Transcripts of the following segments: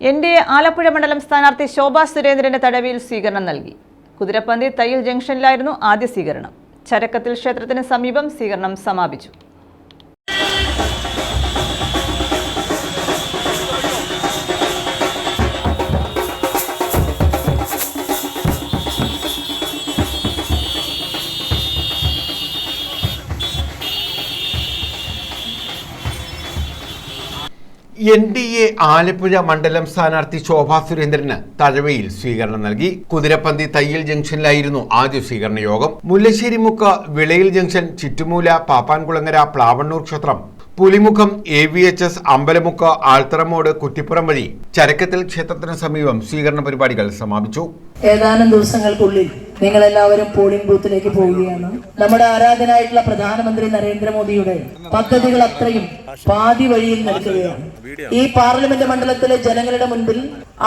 N D A Alappuzha മണ്ഡലം സ്ഥാനാർത്ഥി ശോഭാ സുരേന്ദ്രന്റെ തടവിൽ സ്വീകരണം നൽകി. കുതിരപ്പന്തി തയ്യൽ ജംഗ്ഷനിലായിരുന്നു ആദ്യ സ്വീകരണം. ചരക്കത്തിൽ ക്ഷേത്രത്തിന് സമീപം സ്വീകരണം സമാപിച്ചു. എൻ ഡി എ ആലപ്പുഴ മണ്ഡലം സ്ഥാനാർത്ഥി ശോഭാ സുരേന്ദ്രന് തഴവയിൽ സ്വീകരണം നൽകി. കുതിരപ്പന്തി തയ്യൽ ജംഗ്ഷനിലായിരുന്നു ആദ്യ സ്വീകരണ യോഗം. മുല്ലശ്ശേരി മുക്ക വിളയിൽ ജംഗ്ഷൻ ചിറ്റുമൂല പാപ്പാൻകുളങ്ങര പ്ലാവണ്ണൂർ ക്ഷേത്രം. Pulimukham A V H S Ambalamukku Altharamodu Kuttippuram വഴി ചരക്കത്തിൽ ക്ഷേത്രത്തിന് സമീപം സ്വീകരണ പരിപാടികൾ സമാപിച്ചു. ഏതാനും ദിവസങ്ങൾക്കുള്ളിൽ നിങ്ങൾ എല്ലാവരും പോളിംഗ് ബൂത്തിലേക്ക് പോവുകയാണ്. നമ്മുടെ ആരാധനായിട്ടുള്ള പ്രധാനമന്ത്രി നരേന്ദ്രമോദിയുടെ പദ്ധതികൾ അത്രയും പാതി വഴിയിൽ നിൽക്കുകയാണ് ഈ പാർലമെന്റ് മണ്ഡലത്തിലെ ജനങ്ങളുടെ മുൻപിൽ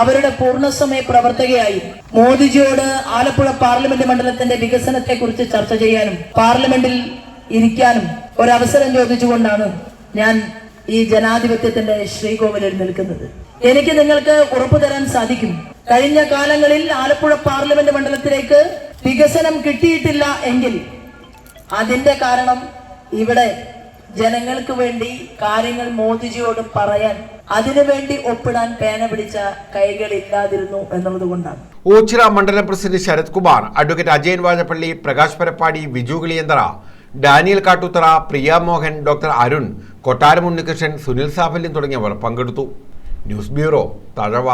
അവരുടെ പൂർണസമയ പ്രവർത്തകയായി മോദിജിയോട് ആലപ്പുഴ പാർലമെന്റ് മണ്ഡലത്തിന്റെ വികസനത്തെ കുറിച്ച് ചർച്ച ചെയ്യാനും പാർലമെന്റിൽ ഇരിക്കാനും ഒരവസരം ചോദിച്ചുകൊണ്ടാണ് ഞാൻ ഈ ജനാധിപത്യത്തിന്റെ ശ്രീകോവിലിൽ നിൽക്കുന്നത്. എനിക്ക് നിങ്ങൾക്ക് ഉറപ്പു തരാൻ സാധിക്കും. കഴിഞ്ഞ കാലങ്ങളിൽ ആലപ്പുഴ പാർലമെന്റ് മണ്ഡലത്തിലേക്ക് വികസനം കിട്ടിയിട്ടില്ല എങ്കിൽ അതിന്റെ കാരണം ഇവിടെ ജനങ്ങൾക്ക് വേണ്ടി കാര്യങ്ങൾ മോദിജിയോട് പറയാൻ അതിനുവേണ്ടി ഒപ്പിടാൻ പേന പിടിച്ച കൈകളില്ലാതിരുന്നു എന്നുള്ളത് കൊണ്ടാണ്. ഓച്ചിറ മണ്ഡലം president Sarath Kumar advocate Ajayan Vazhappally Prakash Parappadi Viju Kiliyanthara Daniel Kattuthara Priya Mohan doctor Arun Kottaram Unnikrishnan Sunil Saphalyam തുടങ്ങിയവർ പങ്കെടുത്തു. News bureau Thazhava.